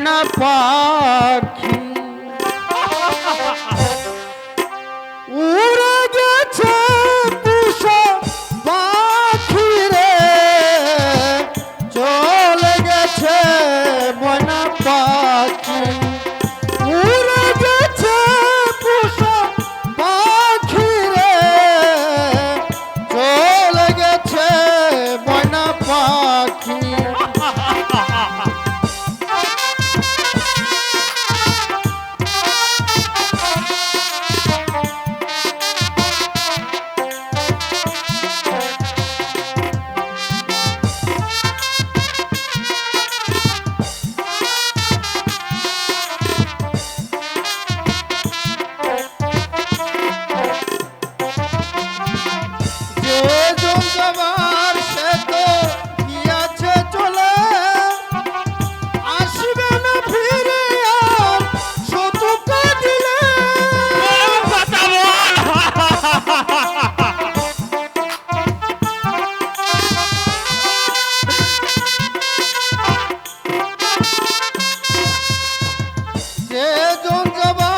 ময়না পাখি উড়ে গেছে। যে জন যাবার